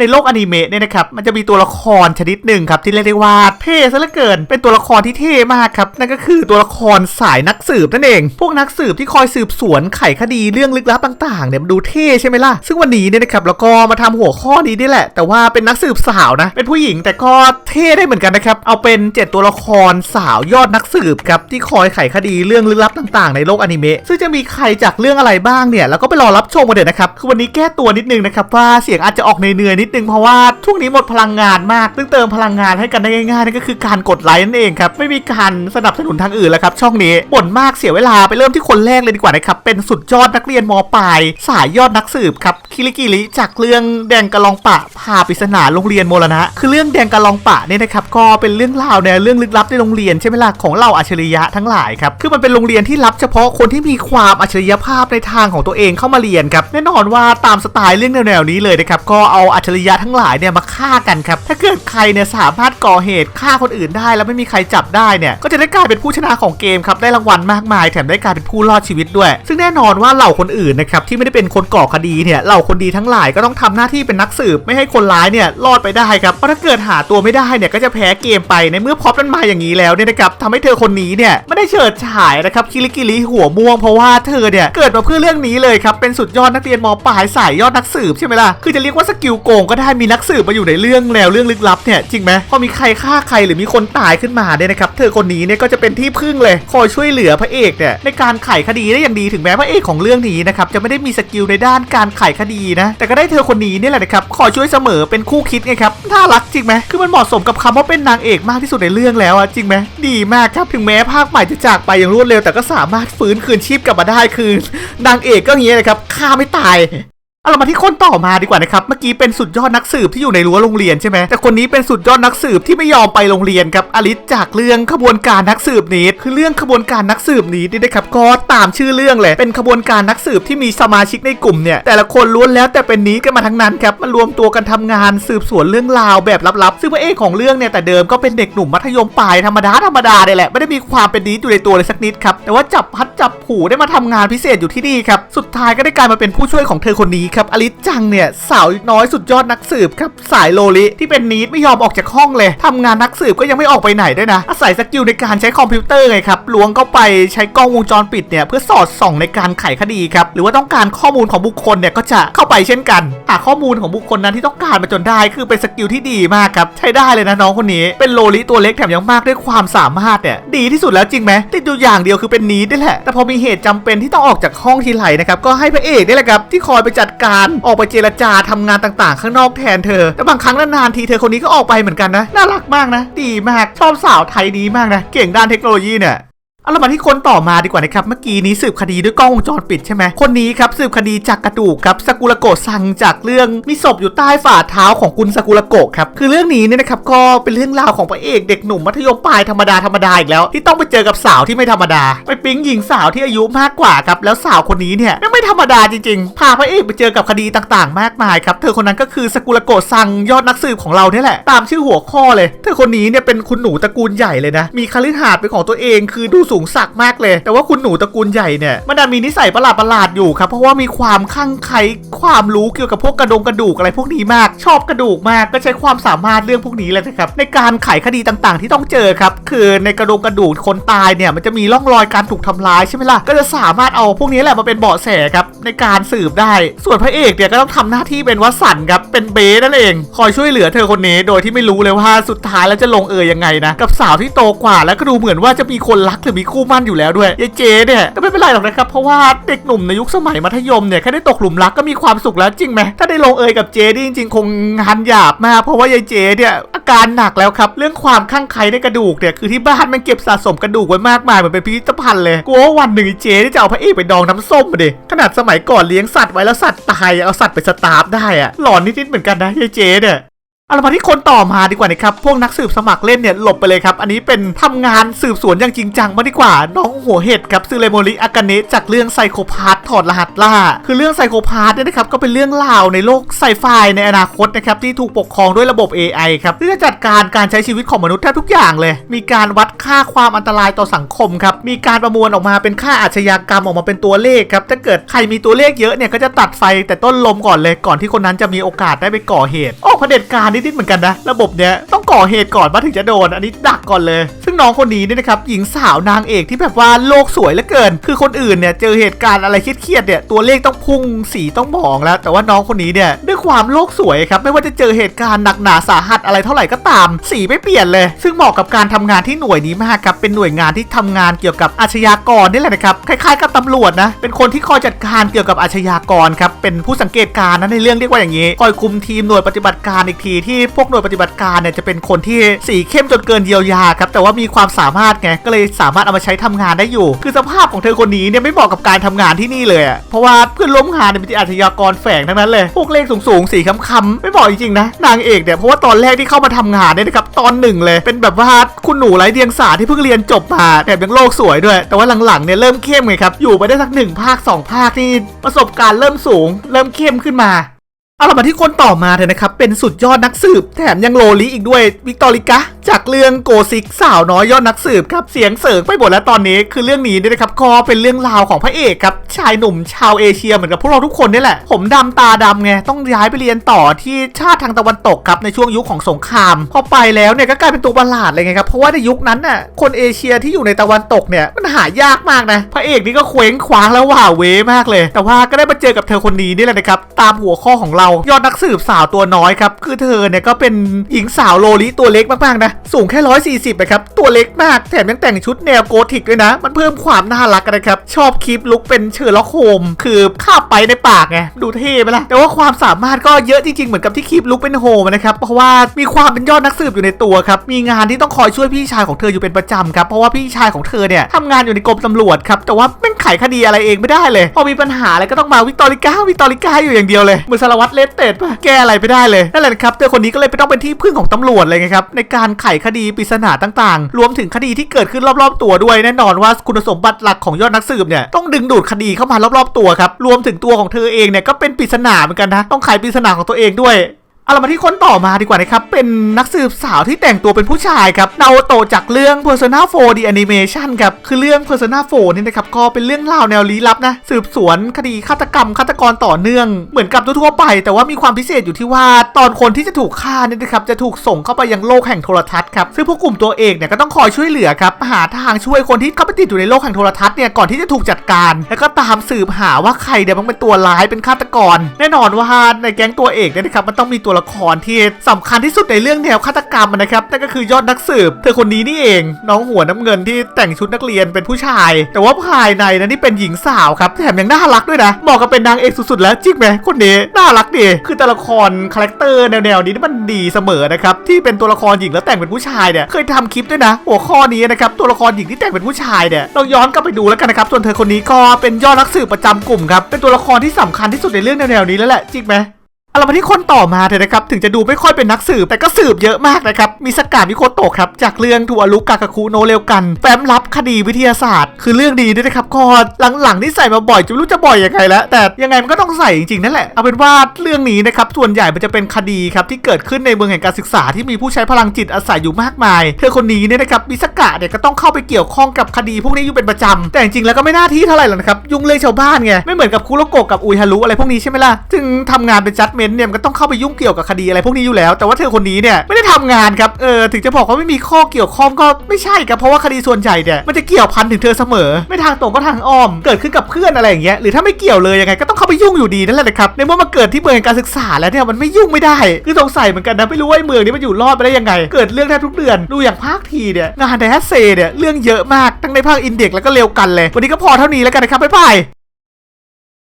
ในโลกอนิเมะเนี่ยนะครับมันจะมีตัวละครชนิดหนึ่งครับที่เรียกได้ว่าเท่ซะเหลือเกิน เป็นตัวละครที่เท่มากครับนั่นก็คือตัวละครสายนักสืบนั่นเอง พวกนักสืบที่คอยสืบสวนไขคดีเรื่องลึกลับต่างๆเนี่ยมันดูเท่ใช่ไหมล่ะซึ่งวันนี้เนี่ยนะครับแล้วก็มาทำหัวข้อนี้นี่แหละ แต่ว่าเป็นนักสืบสาวนะ เป็นผู้หญิงแต่ก็เท่ได้เหมือนกันนะครับเอาเป็นเจ็ดตัวละครสาวยอดนักสืบครับที่คอยไขคดีเรื่องลึกลับต่างๆ ในโลกอนิเมะซึ่งจะมีใครจากเรื่องอะไรบ้างเนี่ยแล้วก็ไปรอรับชมกันเดี๋ยวนะครับคือวันนี้แก้ตัวนิดนึงนะครับว่าเสียงอาจจะออกเนื่อยนิดนึงเพราะว่าช่วงนี้หมดพลังงานมากซึ่งเติมพลังงานให้กันได้ง่ายๆนั่นก็คือการกดไลค์นั่นเองครับ ไม่มีการสนับสนุนทางอื่นแล้วครับ ช่องนี้บ่นมากเสียเวลาไปเริ่มที่คนแรกเลยดีกว่านะครับ เป็นสุดยอดนักเรียนมปลาย สายยอดนักสืบครับ คิริกิริจากเรื่องแดงกะลองปะพาปริศนาโรงเรียนโมรณะ คือเรื่องแดงกะลองปะเนี่ยนะครับก็เป็นเรื่องราวในเรื่องลึกลับในโรงเรียนใช่ไหมล่ะของเหล่าอัจฉริยะทั้งหลายครับคือมันเป็นโรงเรียนที่รับเฉพาะคนที่มีความอัจฉริยภาพในทางของตัวเองเข้ามาเรียนครับแน่นอนว่าตามสไตล์เรื่องแนวๆนี้เลยนะครับก็เอาอัจฉริยะทั้งหลายเนี่ยมาฆ่ากันครับ ถ้าเกิดใครเนี่ยสามารถก่อเหตุฆ่าคนอื่นได้ แล้วไม่มีใครจับได้เนี่ย ก็จะได้กลายเป็นผู้ชนะของเกมครับ ได้รางวัลมากมาย แถมได้กลายเป็นผู้รอดชีวิตด้วย ซึ่งแน่นอนว่าเหล่าคนอื่นนะครับที่ไม่ได้เป็นคนก่อคดีเนี่ย เหล่าคนดีทั้งหลายก็ต้องทำหน้าที่เป็นนักสืบไม่ให้คนร้ายเนี่ยรอดไปได้ครับ เพราะถ้าเกิดหาตัวไม่ได้เนี่ยก็จะแพ้เกมไป ในเมื่อพร็อพมันมาอย่างนี้แล้วเนี่ยนะครับทำให้เธอคนนี้เนี่ยไม่ได้เฉิดฉายนะครับคิริกิริหัวม่วงเพราะว่าเธอเนี่ยเกิดมาเพื่อเรื่องนี้เลยครับเป็นสุดยอดนักเรียนมปลายสายยอดนักสืบใช่ไหมล่ะคือจะเรียกว่าสกิลโกงก็ได้มีนักสืบมาอยู่ในเรื่องแล้วเรื่องลึกลับเนี่ยจริงไหมพอมีใครฆ่าใครหรือมีคนตายขึ้นมาเนี่ยนะครับเธอคนนี้เนี่ยก็จะเป็นที่พึ่งเลยคอยช่วยเหลือพระเอกเนี่ยในการไขคดีได้อย่างดีถึงแม้พระเอกของเรื่องนี้นะครับจะไม่ได้มีสกิลในด้านการไขคดีนะ แต่ก็ได้เธอคนนี้เนี่ยแหละนะครับคอยช่วยเสมอเป็นคู่คิดไงครับน่ารักจริงไหมคือมันเหมาะสมกับคำว่าเป็นนางเอกมากที่สุดในเรื่องแล้วอะจริงไหมดีมากครับถึงแม้ภาคใหม่จะจากไปอย่างรวดเร็ว แต่ก็สามารถฟื้นคืนชีพกลับมาได้คือนางเอกก็อย่างเงี้ยนะครับฆ่าไม่ตาย เอาเรามาที่คนต่อมาดีกว่านะครับ เมื่อกี้เป็นสุดยอดนักสืบที่อยู่ในรั้วโรงเรียนใช่ไหมแต่คนนี้เป็นสุดยอดนักสืบที่ไม่ยอมไปโรงเรียนครับอลิสจากเรื่องขบวนการนักสืบนี้คือเรื่องขบวนการนักสืบนี้นี่นะครับก็ตามชื่อเรื่องเลยเป็นขบวนการนักสืบที่มีสมาชิกในกลุ่มเนี่ยแต่ละคนล้วนแล้วแต่เป็นนี้กันมาทั้งนั้นครับมารวมตัวกันทำงานสืบสวนเรื่องราวแบบลับๆซึ่งพระเอกของเรื่องเนี่ยแต่เดิมก็เป็นเด็กหนุ่มมัธยมปลายธรรมดาธรรมดาเนี่ยแหละไม่ได้มีความเป็นนี้อยู่ในตัวเลยสักนิดครับแต่ว่าจับพัดจับผูได้มาทำงานพิเศษอยู่ที่นี่ครับสุดท้ายก็ได้กลายมาเป็นผู้ช่วยของเธอคนนี้ครับอลิสจังเนี่ยสาวน้อยสุดยอดนักสืบครับสายโลลิที่เป็นนีดไม่ยอมออกจากห้องเลยทำงานนักสืบก็ยังไม่ออกไปไหนด้วยนะ อาศัยสกิลในการใช้คอมพิวเตอร์ไงครับล้วงเข้าไปใช้กล้องวงจรปิดเนี่ยเพื่อสอดส่องในการไขคดีครับหรือว่าต้องการข้อมูลของบุคคลเนี่ยก็จะเข้าไปเช่นกันหาข้อมูลของบุคคลนั้นที่ต้องการมาจนได้คือเป็นสกิลที่ดีมากครับใช้ได้เลยนะน้องคนนี้ เป็นโลลิตัวเล็กแถมยังมากด้วยความสามารถเนี่ยดีที่สุดแล้วจริงไหมติดอยู่อย่างเดียวคือเป็นนีดนี่แหละแต่พอมีเหตุจำเป็นที่ต้องออกจากห้องทีไรนะครับก็ให้พระเอกนี่แหละครับที่คอยไปจัดการออกไปเจรจาทำงานต่างๆ ข้างนอกแทนเธอ แต่บางครั้งนานๆทีเธอคนนี้ก็ออกไปเหมือนกันนะ น่ารักมากนะ ดีมาก ชอบสาวไทยดีมากนะ เก่งด้านเทคโนโลยีเนี่ย เอาเรามาที่คนต่อมาดีกว่านะครับ เมื่อกี้นี้สืบคดีด้วยกล้องวงจรปิดใช่ไหมคนนี้ครับสืบคดีจากกระดูกครับสกุลโกะซังจากเรื่องมีศพอยู่ใต้ฝ่าเท้าของคุณสกุลโกะครับคือเรื่องนี้เนี่ยนะครับก็เป็นเรื่องราวของพระเอกเด็กหนุ่มมัธยมปลายธรรมดาธรรมดาอีกแล้ว ที่ต้องไปเจอกับสาวที่ไม่ธรรมดา ไปปิ๊งหญิงสาวที่อายุมากกว่าครับแล้วสาวคนนี้เนี่ยไม่ธรรมดาจริงๆพาพระเอกไปเจอกับคดีต่างๆ มากมายครับเธอคนนั้นก็คือสกุลโกะซังยอดนักสืบของเราเนี่ยแหละตามชื่อหัวข้อเลย เธอคนนี้เนี่ยเป็นคุณหนูตระกูลใหญ่เลยนะมีคฤหาสน์เป็นของตัวเองคือดูสููงสักมากเลย แต่ว่าคุณหนูตระกูลใหญ่เนี่ยมันดันมีนิสัยประหลาดประหลาดอยู่ครับเพราะว่ามีความข้างไคล้ความรู้เกี่ยวกับพวกกระดงกระดูกอะไรพวกนี้มาก ชอบกระดูกมากก็ใช้ความสามารถเรื่องพวกนี้เลยนะครับในการไขคดีต่างๆ ที่ต้องเจอครับคือในกระดงกระดูกคนตายเนี่ยมันจะมีร่องรอยการถูกทำร้ายใช่ไหมล่ะก็จะสามารถเอาพวกนี้แหละมาเป็นเบาะแสครับในการสืบได้ ส่วนพระเอกเนี่ยก็ต้องทำหน้าที่เป็นวสันครับเป็นเบสนั่นเองคอยช่วยเหลือเธอคนนี้โดยที่ไม่รู้เลยว่าสุดท้ายแล้วจะลงเอยยังไงนะกับสาวที่โตกว่าแล้วก็ดูเหมือนว่าจะมีคนรักหรือมีคู่มั่นอยู่แล้วด้วยยายเจเนี่ยก็ไม่เป็นไรหรอกนะครับเพราะว่าเด็กหนุ่มในยุคสมัยมัธยมเนี่ยแค่ได้ตกหลุมรักก็มีความสุขแล้วจริงไหมถ้าได้ลงเอยกับเจนี่จริง ๆ คงงานหยาบมากเพราะว่ายายเจเนี่ยอาการหนักแล้วครับเรื่องความข้างใครในกระดูกเนี่ยคือที่บ้านมันเก็บสะสมกระดูกไว้มากมายเหมือนเป็นพิพิธภัณฑ์เลยกลัวว่าวันหนึ่งเจนี่จะเอาพระเอกไปดองน้ำส้มมาดิขนาดสมัยก่อนเลี้ยงสัตว์ไว้แล้วสัตว์ตายเอาสัตว์ไปสตาร์ฟได้อะหลอนนิดๆเหมือนกันนะยายเจเนี่ย เอาละมาที่คนต่อมาดีกว่านะครับ พวกนักสืบสมัครเล่นเนี่ยหลบไปเลยครับ อันนี้เป็นทำงานสืบสวนอย่างจริงจังมากดีกว่า น้องหัวเห็ดครับซึเลโมริอากาเนะจากเรื่องไซโคพาธถอดรหัสล่า คือเรื่องไซโคพาธเนี่ยนะครับก็เป็นเรื่องราวในโลกไซไฟในอนาคตนะครับที่ถูกปกครองด้วยระบบ AI ครับเพื่อจัดการการใช้ชีวิตของมนุษย์แทบทุกอย่างเลย มีการวัดค่าความอันตรายต่อสังคมครับ มีการประมวลออกมาเป็นค่าอาชญากรรมออกมาเป็นตัวเลขครับ ถ้าเกิดใครมีตัวเลขเยอะเนี่ยก็จะตัดไฟแต่ต้นลมก่อนเลยก่อนที่คนนั้นจะมีโอกาสได้ไปก่อเหตุออกเผด็จการนิดๆเหมือนกันนะ ระบบเนี้ยต้องก่อเหตุก่อนมาถึงจะโดน อันนี้ดักก่อนเลย ซึ่งน้องคนนี้เนี่ยนะครับหญิงสาวนางเอกที่แบบว่าโลกสวยเหลือเกิน คือคนอื่นเนี่ยเจอเหตุการณ์อะไรเครียดๆเนี่ยตัวเลขต้องพุ่งสีต้องมองแล้ว แต่ว่าน้องคนนี้เนี่ยด้วยความโลกสวยครับไม่ว่าจะเจอเหตุการณ์หนักหนาสาหัสอะไรเท่าไหร่ก็ตาม สีไม่เปลี่ยนเลย ซึ่งเหมาะกับการทำงานที่หน่วยนี้มากครับเป็นหน่วยงานที่ทำงานเกี่ยวกับอาชญากรนี่แหละนะครับคล้ายๆกับตำรวจนะเป็นคนที่คอยจัดการเกี่ยวกับอาชญากรครับเป็นผู้สังเกตการณ์นะในเรื่องเรียกว่าอย่างนี้คอยคุมทีมหน่วยปฏิบัติการอีกทีที่พวกหน่วยปฏิบัติการเนี่ยจะเป็นคนที่สีเข้มจนเกินเยียวยาครับแต่ว่ามีความสามารถไงก็เลยสามารถเอามาใช้ทำงานได้อยู่ คือสภาพของเธอคนนี้เนี่ยไม่เหมาะกับการทำงานที่นี่เลยอะเพราะว่าเพื่อนล้มงานเนี่ยเป็นอาชญากรแฝงทั้งนั้นเลยพวกเลขสูงๆสีค้ำๆไม่เหมาะจริงๆนะนางเอกเนี่ยเพราะว่าตอนแรกที่เข้ามาทำงานเนี่ยนะครับตอนหนึ่งเลยเป็นแบบว่าคุณหนูไร้เดียงสาที่เพิ่งเรียนจบมาแถมยังโลกสวยด้วย แต่ว่าหลังๆเนี่ยเริ่มเข้มไงครับอยู่ไปได้สักหนึ่งภาคสองภาคนี่ประสบการณ์เริ่มสูง เริ่มเข้มขึ้นมา เอาเรามาที่คนต่อมาเถอะนะครับ เป็นสุดยอดนักสืบ แถมยังโลลิอีกด้วยวิกตอริกะจากเรื่องโกซิกสาวน้อยยอดนักสืบครับเสียงเสริงไปหมดแล้วตอนนี้คือเรื่องนี้เนี่ยนะครับก็เป็นเรื่องราวของพระเอกครับชายหนุ่มชาวเอเชียเหมือนกับพวกเราทุกคนนี่แหละ ผมดำตาดำไงต้องย้ายไปเรียนต่อที่ชาติทางตะวันตกครับในช่วงยุคของสงคราม พอไปแล้วเนี่ยก็กลายเป็นตัวประหลาดเลยไงครับเพราะว่าในยุคนั้นน่ะคนเอเชียที่อยู่ในตะวันตกเนี่ยมันหายากมากนะพระเอกนี่ก็เคว้งคว้างแล้วว่าเวมากเลย แต่ว่าก็ได้มาเจอกับเธอคนนี้นี่แหละนะครับตามหัวข้อของเรายอดนักสืบสาวตัวน้อยครับ คือเธอเนี่ยก็เป็นหญิงสาวโลลิตัวเล็กมากๆนะ สูงแค่ร้อยสี่สิบนะครับ ตัวเล็กมาก แถมยังแต่งชุดแนวโกธิกด้วยนะ มันเพิ่มความน่ารักกันนะครับ ชอบคลิปลุกเป็นเชอร์ล็อกโฮม คือคาไปในปากไง ดูเท่ไหมล่ะแต่ว่าความสามารถก็เยอะจริงๆ เหมือนกับที่คลิปลุกเป็นโฮมนะครับ เพราะว่ามีความเป็นยอดนักสืบอยู่ในตัวครับ มีงานที่ต้องคอยช่วยพี่ชายของเธออยู่เป็นประจำครับ เพราะว่าพี่ชายของเธอเนี่ยทำงานอยู่ในกรมตำรวจครับ แต่ว่าแม่ไขคดีอะไรเองไม่ได้เลย พอมีปัญหาอะไรก็ต้องมาวิกตอริก้าวิกตอริก้าอยู่อย่างเดียวเลยเหมือนสารวัตรเลสเตดปะแก้อะไรไม่ได้เลยนั่นแหละครับเธอคนนี้ก็เลยไปต้องเป็นที่พึ่งของตำรวจเลยไงครับในการไขคดีปริศนาต่างๆ รวมถึงคดีที่เกิดขึ้นรอบๆตัวด้วยแน่นอนว่าคุณสมบัติหลักของยอดนักสืบเนี่ยต้องดึงดูดคดีเข้ามารอบๆตัวครับรวมถึงตัวของเธอเองเนี่ยก็เป็นปริศนาเหมือนกันนะต้องไขปริศนาของตัวเองด้วย เอาเรามาที่คนต่อมาดีกว่านะครับ เป็นนักสืบสาวที่แต่งตัวเป็นผู้ชายครับนาโอโตจากเรื่อง Persona 4 The Animation ครับ คือเรื่อง Persona 4นี่นะครับ ก็เป็นเรื่องราวแนวลี้ลับนะ สืบสวนคดีฆาตกรรมฆาตกรต่อเนื่อง เหมือนกับทั่วไป แต่ว่ามีความพิเศษอยู่ที่ว่า ตอนคนที่จะถูกฆ่าเนี่ยนะครับ จะถูกส่งเข้าไปยังโลกแห่งโทรทัศน์ครับ ซึ่งพวกกลุ่มตัวเอกเนี่ยก็ต้องคอยช่วยเหลือครับ หาทางช่วยคนที่เข้าไปติดอยู่ในโลกแห่งโทรทัศน์เนี่ยก่อนที่จะถูกจัดการ แล้วก็ตามสืบหาว่าใครเนี่ยมันเป็นตัวร้ายเป็นฆาตกร แน่นอนว่าในแก๊งตัวเอกเนี่ยนะครับมันต้องมีตัวละครที่สำคัญที่สุดในเรื่องแนวฆาตกรรมนะครับนั่นก็คือยอดนักสืบ เธอคนนี้นี่เอง น้องหัวน้ำเงินที่แต่งชุดนักเรียนเป็นผู้ชาย แต่ว่าภายในนั้นนี่เป็นหญิงสาวครับแถมยังน่ารักด้วยนะเหมาะกับเป็นนางเอกสุดๆแล้วจริงไหมคนนี้น่ารักดีคือตัวละครคาแรคเตอร์แนวๆนี้นี่มันดีเสมอนะครับที่เป็นตัวละครหญิงแล้วแต่งเป็นผู้ชายเนี่ยเคยทำคลิปด้วยนะ หัวข้อนี้นะครับตัวละครหญิงที่แต่งเป็นผู้ชายเนี่ยเราย้อนกลับไปดูแล้วกันนะครับส่วนเธอคนนี้ก็เป็นยอดนักสืบประจำกลุ่มครับเป็นตัวละครที่สำคัญที่สุดในเรื่องแนวๆนี้แล้วแหละจริงไหม เอาเรามาที่คนต่อมาเถอะนะครับ ถึงจะดูไม่ค่อยเป็นนักสืบ แต่ก็สืบเยอะมากนะครับ มีสกามิโคโตะครับ จากเรื่องทัวรุกากาคุโนเรวกัน แฟ้มลับคดีวิทยาศาสตร์ คือเรื่องดีด้วยนะครับก็หลังๆที่ใส่มาบ่อยจะไม่รู้จะบ่อยยังไงแล้ว แต่ยังไงมันก็ต้องใส่จริงๆนั่นแหละ เอาเป็นว่าเรื่องนี้นะครับ ส่วนใหญ่มันจะเป็นคดีครับที่เกิดขึ้นในเมืองแห่งการศึกษาที่มีผู้ใช้พลังจิตอาศัยอยู่มากมาย เธอคนนี้เนี่ยนะครับมิสกะเนี่ยก็ต้องเข้าไปเกี่ยวข้องกับคดีพวกนี้อยู่เป็นประจำแต่จริงๆแล้วก็ไม่น่าที่เท่าไหร่หรอกนะครับยุ่งเรื่องชาวบ้านไงไม่เหมือนกับคุโรโกะกับอุยฮารุอะไรพวกนี้ใช่ไหมล่ะจึงทำงานเป็นจัดเมนเนี่ยมันก็ต้องเข้าไปยุ่งเกี่ยวกับคดีอะไรพวกนี้อยู่แล้ว แต่ว่าเธอคนนี้เนี่ยไม่ได้ทำงานครับเออถึงจะบอกว่าไม่มีข้อเกี่ยวข้องก็ไม่ใช่ครับเพราะว่าคดีส่วนใหญ่เนี่ยมันจะเกี่ยวพันถึงเธอเสมอ ไม่ทางตรงก็ทางอ้อม เกิดขึ้นกับเพื่อนอะไรอย่างเงี้ยหรือถ้าไม่เกี่ยวเลยยังไงก็ต้องเข้าไปยุ่งอยู่ดีนั่นแหละครับในเมื่อมาเกิดที่เมืองการศึกษาแล้วเนี่ยมันไม่ยุ่งไม่ได้ คือสงสัยเหมือนกันนะไม่รู้ว่าไอ้เมืองนี้มันอยู่รอดไปได้ยังไง เกิดเรื่องแทบทุกเดือนดูอย่างภาคทีเนี่ยงานแดสเซเนี่ยเรื่องเยอะมากทั้งในภาคอินเด็กแล้วก็เร็วกันเลยวันนี้ก็พอเท่านี้แล้วกันนะครับบ๊ายบาย